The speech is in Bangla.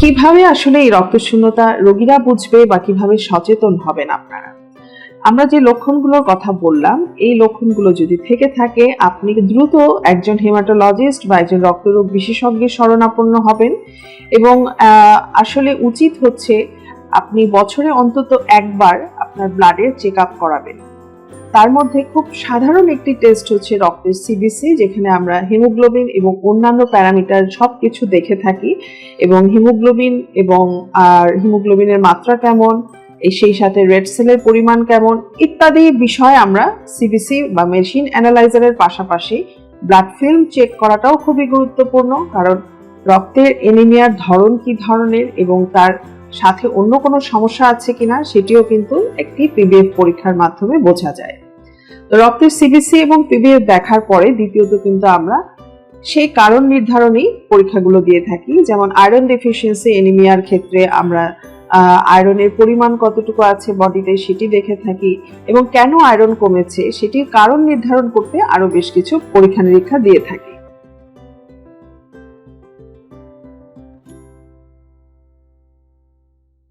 কীভাবে আসলে এই রক্তশূন্যতা রোগীরা বুঝবে বা কীভাবে সচেতন হবেন আপনারা? আমরা যে লক্ষণগুলোর কথা বললাম, এই লক্ষণগুলো যদি থেকে থাকে, আপনি দ্রুত একজন হেমাটোলজিস্ট বা একজন রক্তরোগ বিশেষজ্ঞের শরণাপন্ন হবেন এবং আসলে উচিত হচ্ছে আপনি বছরে অন্তত একবার আপনার ব্লাডের চেক আপ করাবেন। তার মধ্যে খুব সাধারণ একটি টেস্ট হচ্ছে রক্তের সিবিসি যেখানে আমরা হিমোগ্লোবিন এবং অন্যান্য প্যারামিটার সব কিছু দেখে থাকি। এবং হিমোগ্লোবিন এবং, আর হিমোগ্লোবিনের মাত্রা কেমন সেই সাথে রেড সেলের পরিমাণ কেমন, ইত্যাদি বিষয় আমরা সিবিসি বা মেশিন অ্যানালাইজারের পাশাপাশি ব্লাড ফিল্ম চেক করাটাও খুবই গুরুত্বপূর্ণ। কারণ রক্তের এনিমিয়ার ধরন কি ধরনের এবং তার সাথে অন্য কোনো সমস্যা আছে কিনা সেটিও কিন্তু একটি পিবিএফ পরীক্ষার মাধ্যমে বোঝা যায়। রক্তের সিবিসি এবং পিবিএফ দেখার পরে দ্বিতীয়ত কিন্তু আমরা সেই কারণ নির্ধারণী পরীক্ষাগুলো দিয়ে থাকি। যেমন আয়রন ডেফিসিয়েন্সি এনিমিয়ার ক্ষেত্রে আমরা আয়রনের পরিমাণ কতটুকু আছে বডিতে সেটি দেখে থাকি এবং কেন আয়রন কমেছে সেটির কারণ নির্ধারণ করতে আরও বেশ কিছু পরীক্ষা নিরীক্ষা দিয়ে থাকি।